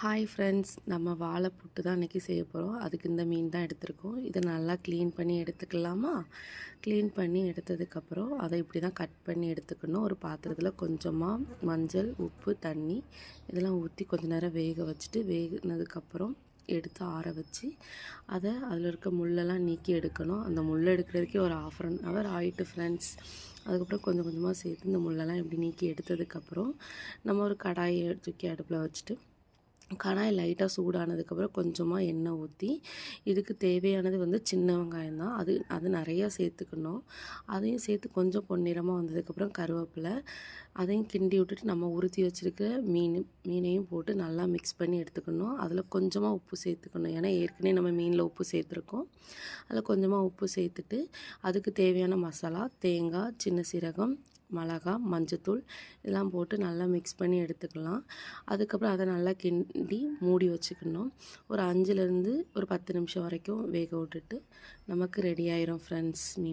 Hi friends நம்ம வாழை புட்டு தான் இன்றைக்கி செய்ய போகிறோம் அதுக்கு இந்த மீன் தான் எடுத்திருக்கோம். இதை நல்லா க்ளீன் பண்ணி எடுத்துக்கலாமா? க்ளீன் பண்ணி எடுத்ததுக்கப்புறம் அதை இப்படி தான் கட் பண்ணி எடுத்துக்கணும். ஒரு பாத்திரத்தில் கொஞ்சமாக மஞ்சள் உப்பு தண்ணி இதெல்லாம் ஊற்றி கொஞ்ச நேரம் வேக வச்சுட்டு வேகினதுக்கப்புறம் எடுத்து ஆற வச்சு அதை அதில் இருக்க முள்ளெல்லாம் நீக்கி எடுக்கணும். அந்த முள்ளை எடுக்கிறதுக்கே ஒரு ஆஃப் அன் ஹவர் ஆயிட்டு ஃப்ரெண்ட்ஸ் அதுக்கப்புறம் கொஞ்சம் கொஞ்சமாக சேர்த்து இந்த முள்ளெல்லாம் இப்படி நீக்கி எடுத்ததுக்கப்புறம் நம்ம ஒரு கடாயை தூக்கி அடுப்பில் வச்சுட்டு கடாய் லைட்டாக சூடானதுக்கப்புறம் கொஞ்சமாக எண்ணெய் ஊற்றி இதுக்கு தேவையானது வந்து சின்ன வெங்காயம் தான். அது அது நிறையா சேர்த்துக்கணும். அதையும் சேர்த்து கொஞ்சம் பொன்னிறமாக வந்ததுக்கப்புறம் கருவேப்பிலை அதையும் கிண்டி விட்டுட்டு நம்ம உருத்தி வச்சுருக்க மீன் மீனையும் போட்டு நல்லா மிக்ஸ் பண்ணி எடுத்துக்கணும். அதில் கொஞ்சமாக உப்பு சேர்த்துக்கணும். ஏன்னா ஏற்கனவே நம்ம மீனில் உப்பு சேர்த்துருக்கோம். அதில் கொஞ்சமாக உப்பு சேர்த்துட்டு அதுக்கு தேவையான மசாலா தேங்காய் சின்ன சீரகம் மிளகா மஞ்சத்தூள் இதெல்லாம் போட்டு நல்லா மிக்ஸ் பண்ணி எடுத்துக்கலாம். அதுக்கப்புறம் அதை நல்லா கிண்டி மூடி வச்சுக்கணும். ஒரு அஞ்சுலேருந்து ஒரு பத்து நிமிஷம் வரைக்கும் வேக விட்டுட்டு நமக்கு ரெடி ஆயிரும் ஃப்ரெண்ட்ஸ் மீன்.